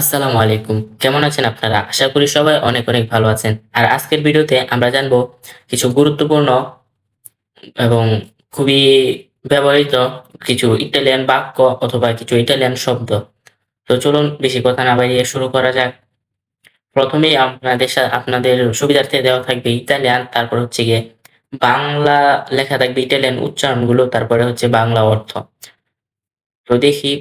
আসসালামু আলাইকুম। কেমন আছেন আপনারা? আশা করি সবাই অনেক অনেক ভালো আছেন। আর আজকের ভিডিওতে আমরা জানব কিছু গুরুত্বপূর্ণ এবং খুবই ব্যবহৃত কিছু ইটালিয়ান বাক্য অথবা কিছু ইটালিয়ান শব্দ। তো চলুন বেশি কথা না বাড়িয়ে শুরু করা যাক। প্রথমেই আপনাদের আপনাদের সুবিধার্থে দেওয়া থাকবে ইতালিয়ান, তারপর হচ্ছে গিয়ে বাংলা লেখা থাকবে ইটালিয়ান উচ্চারণগুলো, তারপরে হচ্ছে বাংলা অর্থ। তো দেখি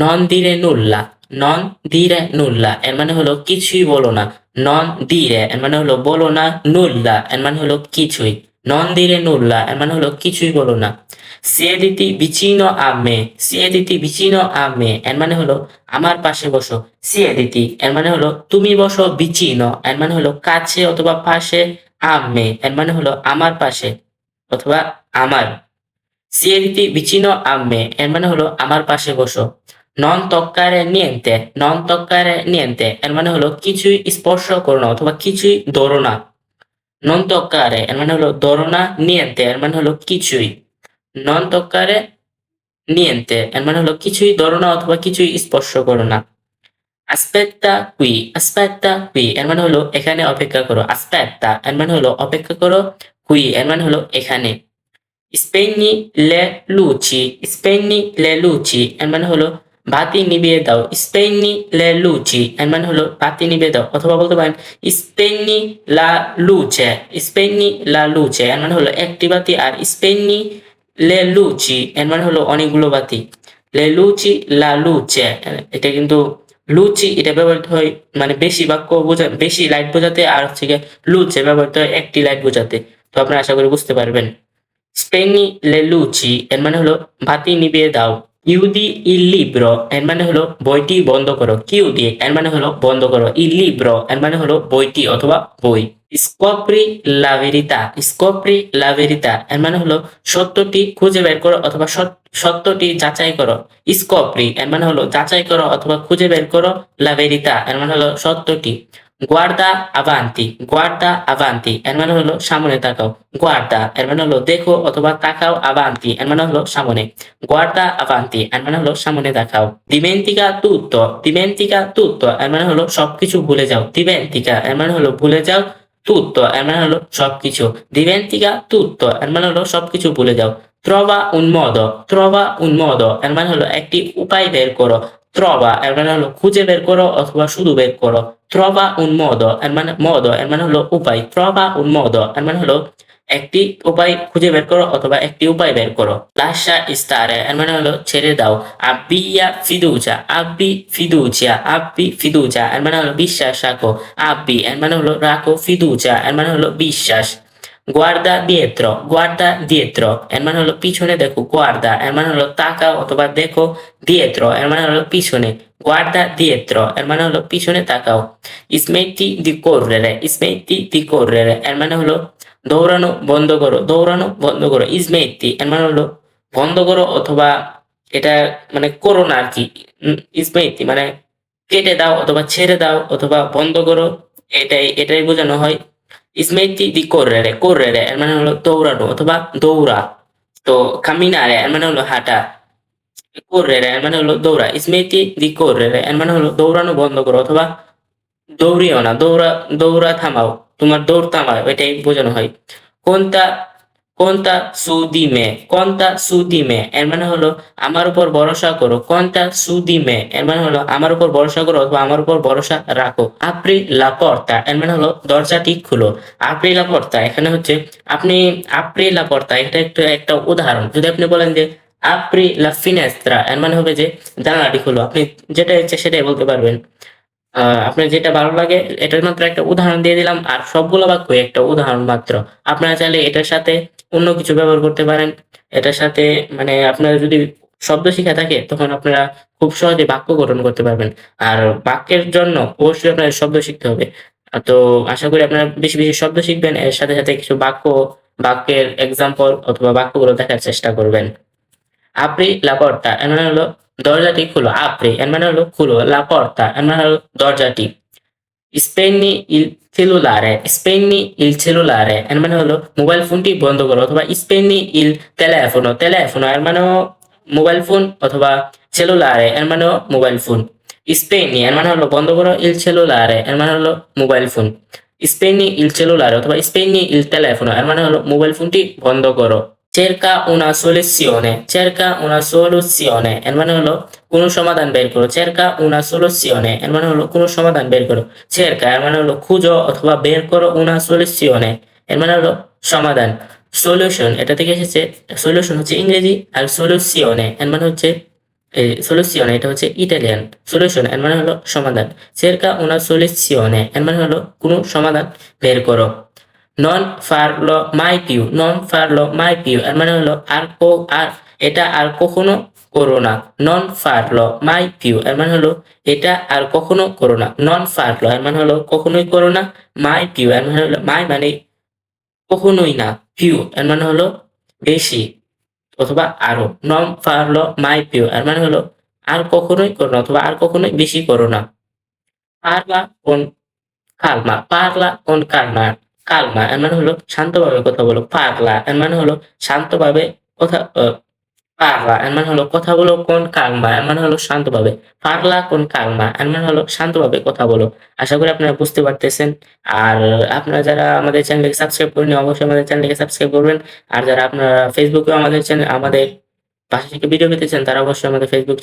নন দিরে নুল্লা নন দিরে নুল্লা এর মানে হলো কিছুই বলো না। নন দিরে এর মানে হলো বলো না নুল্লা এর মানে হলো কিছুই। নন দিরে নুল্লা এর মানে হলো কিছুই বলো না। সিয়েদিতি me সিয়েদিতি vicino a me, এর মানে হলো আমার পাশে বসো। সিয়েদিতি এর মানে হলো তুমি বসো vicino, এর মানে হলো কাছে অথবা পাশে me, এর মানে হলো আমার পাশে অথবা আমার। সিয়েদিতি a me, এর মানে হলো আমার পাশে বসো। নন তক্কারে নিয়েন্তে নন তক্কারে নিয়েন্তে এর মানে হলো কিছুই স্পর্শ করো না অথবা কিছুই ধরো না। নন তক্কারে এর মানে হলো ধরো না নিয়েন্তে এর মানে হলো কিছুই। নন তক্কারে নিয়েন্তে এর মানে হলো কিছুই ধরো না অথবা কিছুই স্পর্শ করো না। আস্পেত্তা কুই আস্পেত্তা কুই এর মানে হলো এখানে অপেক্ষা করো। আস্পেত্তা এর মানে হলো অপেক্ষা করো কুই এর মানে হলো এখানে। স্পেনি লে লুচি স্পেনি লে লুচি এর মানে হলো বাতি নিভিয়ে দাও। স্পেনি লে লুচি। এর মানে হলো বাতি নিভিয়ে দাও। অথবা বলতে পারেন স্পেনি লা লুচে। স্পেনি লা লুচে। এর মানে হলো একটি বাতি আর স্পেনি লে লুচি। এর মানে হলো অনেকগুলো বাতি। লে লুচি লা লুচে। এটা কিন্তু লুচি, এটা ব্যবহৃত হয় মানে বেশি বাক্য বোঝা, বেশি লাইট বোঝাতে আর হচ্ছে গিয়ে লুচে ব্যবহৃত হয় একটি লাইট বোঝাতে। তো আপনারা আশা করি বুঝতে পারবেন। স্পেনি লে লুচি। এর মানে হলো বাতি নিভিয়ে দাও। ইউদি ইল লিব্রো এর মানে হলো বইটি বন্ধ করো। কিউদি, এর মানে হলো বন্ধ করো। ইল লিব্রো এর মানে হলো বইটি অথবা বই। স্কোপ্রি লা ভেরিতা স্কোপ্রি লা এর মানে হলো সত্যটি খুঁজে বের করো অথবা সত- সত্যটি যাচাই করো। স্কোপ্রি, এর মানে হলো যাচাই করো অথবা খুঁজে বের করো লাভেরিতা, এর মানে হলো সত্যটি। গুয়ার্দা আভান্তি গুয়ার্দা আভান্তি এর মানে হলো সামনে তাকাও। গুয়ার্দা এর মানে হলো দেখো অথবা তাকাও আভান্তি এর মানে হলো সামনে। গুয়ার্দা আভান্তি এর মানে হলো সামনে দেখাও দিবেন্তিকা তুত্ত দিবেন্তিকা তুত্ত এর মানে হলো সবকিছু ভুলে যাও। দিবেন্তিকা এর মানে হলো ভুলে যাও তুত্ত এর মানে হলো সবকিছু। দিবেন্তিকা তুত্ত এর মানে হলো সবকিছু ভুলে যাও। ত্রবা উন্মদ ত্রবা উন্মদ এর মানে হলো একটি উপায় বের করো। ত্রবা, এর মানে হলো খুঁজে বের করো অথবা শুধু বের করো। ত্রবা উন্মদ, এর মানে মদ, এর মানে হলো উপায়। ত্রবা উন্মদ, এর মানে হলো একটি উপায় খুঁজে বের করো অথবা একটি উপায় বের করো। লাশা ইস্তারে, এর মানে হলো ছেড়ে দাও। আব্বিয়া ফিদুচা আব্বি ফিদুচিয়া আব্বি ফিদুচা এর মানে হলো বিশ্বাস রাখো। আব্বি, এর মানে হলো রাখো ফিদুচা এর মানে হলো বিশ্বাস। গুয়ার্দা দিয়েত্র গুয়ার্দা দিয়েত্র এর মানে হলো পিছনে দেখো গুয়ার্দা এর মানে হলো তাকাও অথবা দেখো দিয়েত্র এর মানে হলো পিছনে গুয়ার্দা দিয়েত্র এর মানে হলো পিছনে তাকাও স্মেটি দি correre. দি correre এর মানে হলো দৌড়ানো বন্ধ করো দৌড়ানো বন্ধ করো ইসমেটি এর মানে হলো বন্ধ করো অথবা এটা মানে করো না আর কি ইসমেটি মানে কেটে দাও অথবা ছেড়ে দাও অথবা বন্ধ করো এটাই এটাই বোঝানো হয় স্মেটি দি correre correre এর মানে হলো দৌড়ানো অথবা দৌড়া তো কামিনারে এর মানে হলো হাঁটা correre এর মানে হলো দৌড়া স্মেটি দি correre এর মানে হলো দৌড়ানো বন্ধ করো অথবা দৌড়িও না দৌড়া দৌড়া থামাও তোমার দৌড় থামাও এটাই বোঝানো হয় কোনটা কোনটা সুদি মে, কোনটা সুদিমে এর মানে হলো আমার উপর ভরসা করো। কোনটা সুদিমে এর মানে হলো আমার উপর ভরসা করো অথবা আমার উপর ভরসা রাখো। আপনি লা পর্তা এর মানে হলো দরজাটি খুলো। আপনি লাপর্তা, এখানে হচ্ছে আপনি আপনি লা পর্তা এটা একটু একটা উদাহরণ। যদি আপনি বলেন যে আপনি লা ফিনেস্ত্রা, এর মানে হবে যে জানালাটি খুলো। আপনি যেটা ইচ্ছে সেটাই বলতে পারবেন। আপনার যেটা ভালো লাগে, এটার মাত্র একটা উদাহরণ দিয়ে দিলাম। আর সবগুলো বাক্য একটা উদাহরণ মাত্র। আপনারা চাইলে এটার সাথে অন্য কিছু ব্যবহার করতে পারেন। এটার সাথে মানে আপনার যদি শব্দ শিখা থাকে, তখন আপনারা খুব সহজে বাক্য গঠন করতে পারবেন। আর বাক্যের জন্য অবশ্যই আপনার শব্দ শিখতে হবে। তো আশা করি আপনারা বেশি বেশি শব্দ শিখবেন, এর সাথে সাথে কিছু বাক্য, বাক্যের এক্সাম্পল অথবা বাক্যগুলো দেখার চেষ্টা করবেন। আপনি লা পর্তা এর মানে হলো দরজাটি খুলো। আপনি, এর মানে হলো খুলো লা পর্তা এর মানে হলো দরজাটি। স্পেনি ইল সেলুলারে স্পেনি ইল সেলুলারে এর মানে হলো মোবাইল ফোনটি বন্ধ করো অথবা স্পেনি ইল টেলিফোনো টেলিফোনো এর মানেও মোবাইল ফোন অথবা সেলুলারে এর মানেও মোবাইল ফোন স্পেনি এর মানে হলো বন্ধ করো ইল সেলুলারে এর মানে হলো মোবাইল ফোন স্পেনি ইল সেলুলারে অথবা স্পেনি ইল টেলিফোনো এর মানে হলো মোবাইল ফোনটি বন্ধ করো cerca una soluzione, cerca una soluzione. এর মানে হলো কোনো সমাধান বের করো cerca una soluzione. এর মানে হলো কোনো সমাধান বের করো cerca এর মানে হলো খুঁজো অথবা বের করো una soluzione. এর মানে হলো সমাধান সলিউশন এটা থেকে এসেছে সলিউশন হচ্ছে ইংরেজি, আর সলিউশনে এর মানে হচ্ছে সলিউশন এটা হচ্ছে ইটালিয়ান সলিউশন এর মানে হলো সমাধান cerca una soluzione এর মানে হলো কোনো সমাধান বের করো নন ফারলো মাই পিউ নন ফারলো মাই পিউ এর মানে হলো আর কো আর, এটা আর কখনো করো না। নন ফারলো মাই পিউ এর মানে হলো এটা আর কখনো করো না। নন ফারলো এর মানে হলো কখনোই করো না মাই পিউ এর মানে হলো মাই মানে কখনোই না পিউ এর মানে হলো বেশি অথবা আরও। নন ফারলো মাই পিউ এর মানে হলো আর কখনোই করো না, অথবা আর কখনোই বেশি করো না। পারলা কোন কালমা, পারলা কোন কালমা কালমা, এর মানে হলো শান্তভাবে কথা বলো, পাগলা, এর মানে হলো শান্তভাবে কথা পাগলা, এর মানে হলো কথা বলো কোন কালমা, এর মানে হলো শান্তভাবে, পাগলা কোন কালমা, এর মানে হলো শান্তভাবে কথা বলো। আশা করি আপনারা বুঝতে পারতেছেন। আর আপনারা যারা আমাদের চ্যানেলকে সাবস্ক্রাইব করেন অবশ্যই আমাদের চ্যানেলকে সাবস্ক্রাইব করবেন। আর যারা আপনারা ফেসবুকে আমাদের চ্যানেল, আমাদের পাশে থেকে ভিডিও পেতে চান তারা অবশ্যই আমাদের ফেসবুক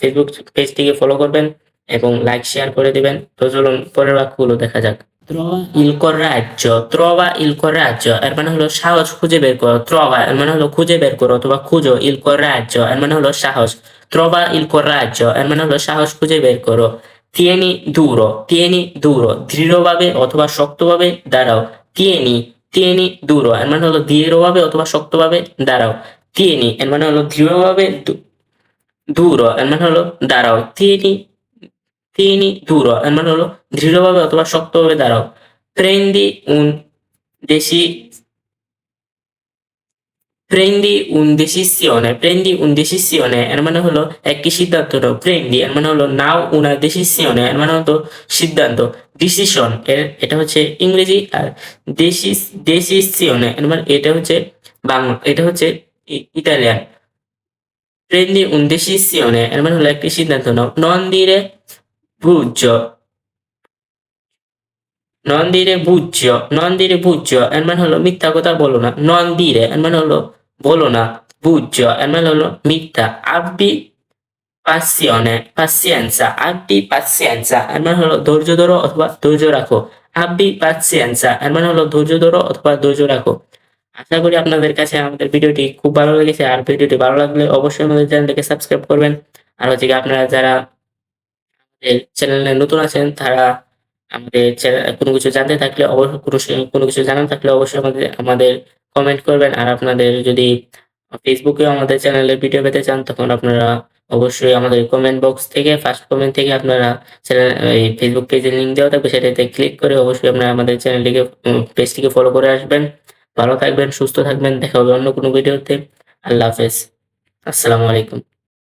ফেসবুক পেজটিকে ফলো করবেন এবং লাইক শেয়ার করে দিবেন। তো চলুন, পরের বাক্যগুলো দেখা যাক। Trova il coraggio, trova il coraggio এর মানে হলো সাহস খুঁজে বের করো trova এর মানে হলো খুঁজে বের করো অথবা খুঁজো il coraggio এর মানে হলো সাহস trova il coraggio এর মানে হলো সাহস খুঁজে বের করো tieni duro tieni duro দৃঢ়ভাবে অথবা শক্তভাবে দাঁড়াও tieni tieni duro এর মানে হলো দৃঢ়ভাবে অথবা শক্তভাবে দাঁড়াও tieni এর মানে হলো দৃঢ়ভাবে duro এর মানে হলো দাঁড়াও tieni tieni duro এর মানে হলো দৃঢ়ভাবে অথবা শক্তভাবে দাঁড়াও prendi un deci prendi un decisione prendi un decisione এর মানে হলো একটি সিদ্ধান্ত নাও prendi এর মানে হলো নাও una decisione এর মানে হলো সিদ্ধান্ত ডিসিশন এর, এটা হচ্ছে ইংরেজি, আর দেশি decisione এর মানে এটা হচ্ছে বাংলা এটা হচ্ছে ইতালিয়ান। prendi un decisione এর মানে হলো একটি সিদ্ধান্ত নাও। নন দিরে বুঝ্য নন দিরে বুঝ্য এর মানে হলো মিথ্যা কথা বলো না নন দিরে এর মানে হলো বলো না বুঝ্য এর মানে হলো মিথ্যা আব্বি পাসিয়নে পাসিয়েন্সা আব্বি পাসিয়েন্সা এর মানে হলো ধৈর্য ধরো অথবা ধৈর্য রাখো আব্বি পাসিয়েন্সা এর মানে হলো ধৈর্য ধরো অথবা ধৈর্য রাখো আশা করি আপনাদের কাছে আমাদের ভিডিওটি খুব ভালো লেগেছে। আর ভিডিওটি ভালো লাগলে অবশ্যই আমাদের চ্যানেলটিকে সাবস্ক্রাইব করবেন। আর হচ্ছে আপনারা যারা চ্যানেলে নতুন আছেন, তারা আমাদের কোনো কিছু জানতে থাকলে অবশ্যই, কোনো কিছু জানার থাকলে অবশ্যই আমাদের আমাদের কমেন্ট করবেন। আর আপনাদের যদি ফেসবুকে আমাদের চ্যানেলের ভিডিও পেতে চান, তখন আপনারা অবশ্যই আমাদের কমেন্ট বক্স থেকে ফার্স্ট কমেন্ট থেকে আপনারা চ্যানেল এই ফেসবুক পেজের লিঙ্ক দেওয়া থাকবে, সেটাতে ক্লিক করে অবশ্যই আপনারা আমাদের চ্যানেলটিকে পেজটিকে ফলো করে আসবেন। ভালো থাকবেন, সুস্থ থাকবেন, দেখা হবে অন্য কোনো ভিডিওতে আল্লাহ হাফেজ। আসসালামু আলাইকুম।